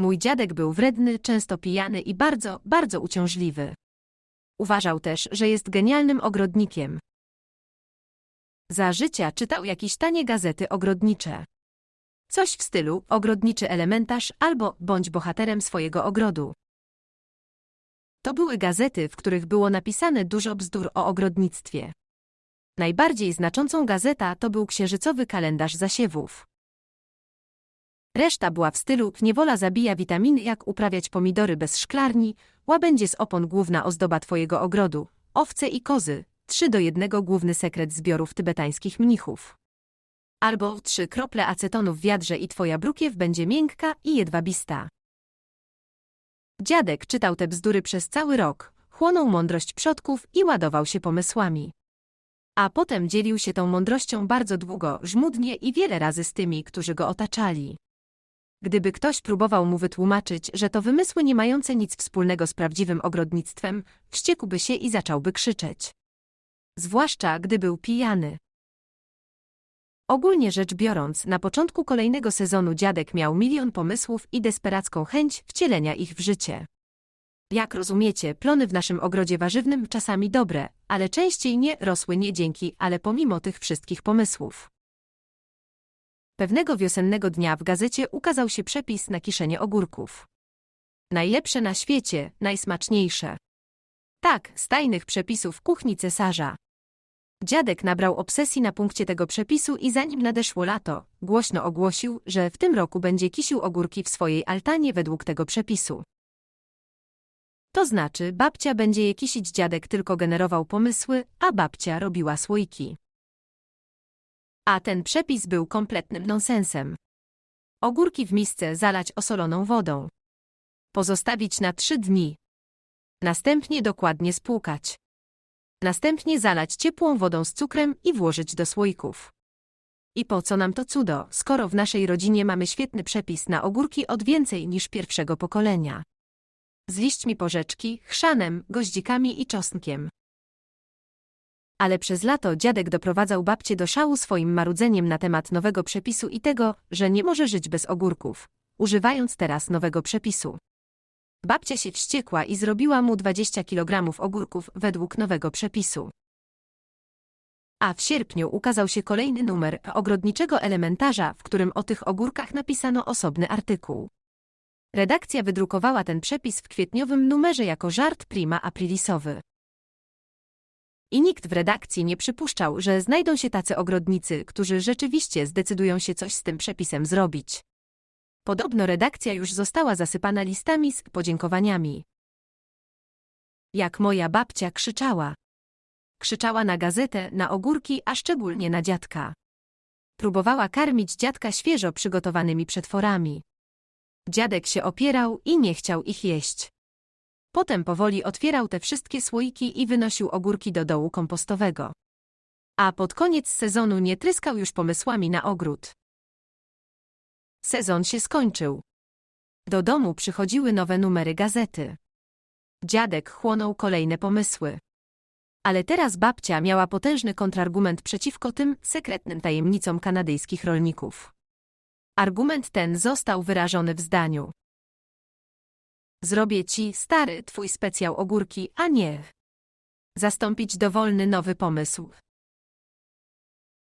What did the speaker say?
Mój dziadek był wredny, często pijany i bardzo, bardzo uciążliwy. Uważał też, że jest genialnym ogrodnikiem. Za życia czytał jakieś tanie gazety ogrodnicze. Coś w stylu ogrodniczy elementarz albo bądź bohaterem swojego ogrodu. To były gazety, w których było napisane dużo bzdur o ogrodnictwie. Najbardziej znaczącą gazeta to był księżycowy kalendarz zasiewów. Reszta była w stylu niewola zabija witaminy jak uprawiać pomidory bez szklarni, łabędzie z opon główna ozdoba twojego ogrodu, owce i kozy, trzy do jednego główny sekret zbiorów tybetańskich mnichów. Albo trzy krople acetonu w wiadrze i twoja brukiew będzie miękka i jedwabista. Dziadek czytał te bzdury przez cały rok, chłonął mądrość przodków i ładował się pomysłami. A potem dzielił się tą mądrością bardzo długo, żmudnie i wiele razy z tymi, którzy go otaczali. Gdyby ktoś próbował mu wytłumaczyć, że to wymysły nie mające nic wspólnego z prawdziwym ogrodnictwem, wściekłby się i zacząłby krzyczeć. Zwłaszcza, gdy był pijany. Ogólnie rzecz biorąc, na początku kolejnego sezonu dziadek miał milion pomysłów i desperacką chęć wcielenia ich w życie. Jak rozumiecie, plony w naszym ogrodzie warzywnym czasami dobre, ale częściej nie rosły nie dzięki, ale pomimo tych wszystkich pomysłów. Pewnego wiosennego dnia w gazecie ukazał się przepis na kiszenie ogórków. Najlepsze na świecie, najsmaczniejsze. Tak, z tajnych przepisów kuchni cesarza. Dziadek nabrał obsesji na punkcie tego przepisu i zanim nadeszło lato, głośno ogłosił, że w tym roku będzie kisił ogórki w swojej altanie według tego przepisu. To znaczy, babcia będzie je kisić, dziadek tylko generował pomysły, a babcia robiła słoiki. A ten przepis był kompletnym nonsensem. Ogórki w misce zalać osoloną wodą. Pozostawić na trzy dni. Następnie dokładnie spłukać. Następnie zalać ciepłą wodą z cukrem i włożyć do słoików. I po co nam to cudo, skoro w naszej rodzinie mamy świetny przepis na ogórki od więcej niż pierwszego pokolenia. Z liśćmi porzeczki, chrzanem, goździkami i czosnkiem. Ale przez lato dziadek doprowadzał babcię do szału swoim marudzeniem na temat nowego przepisu i tego, że nie może żyć bez ogórków, używając teraz nowego przepisu. Babcia się wściekła i zrobiła mu 20 kg ogórków według nowego przepisu. A w sierpniu ukazał się kolejny numer ogrodniczego elementarza, w którym o tych ogórkach napisano osobny artykuł. Redakcja wydrukowała ten przepis w kwietniowym numerze jako żart prima aprilisowy. I nikt w redakcji nie przypuszczał, że znajdą się tacy ogrodnicy, którzy rzeczywiście zdecydują się coś z tym przepisem zrobić. Podobno redakcja już została zasypana listami z podziękowaniami. Jak moja babcia krzyczała. Krzyczała na gazetę, na ogórki, a szczególnie na dziadka. Próbowała karmić dziadka świeżo przygotowanymi przetworami. Dziadek się opierał i nie chciał ich jeść. Potem powoli otwierał te wszystkie słoiki i wynosił ogórki do dołu kompostowego. A pod koniec sezonu nie tryskał już pomysłami na ogród. Sezon się skończył. Do domu przychodziły nowe numery gazety. Dziadek chłonął kolejne pomysły. Ale teraz babcia miała potężny kontrargument przeciwko tym sekretnym tajemnicom kanadyjskich rolników. Argument ten został wyrażony w zdaniu. Zrobię ci, stary, twój specjał ogórki, a nie. Zastąpić dowolny nowy pomysł.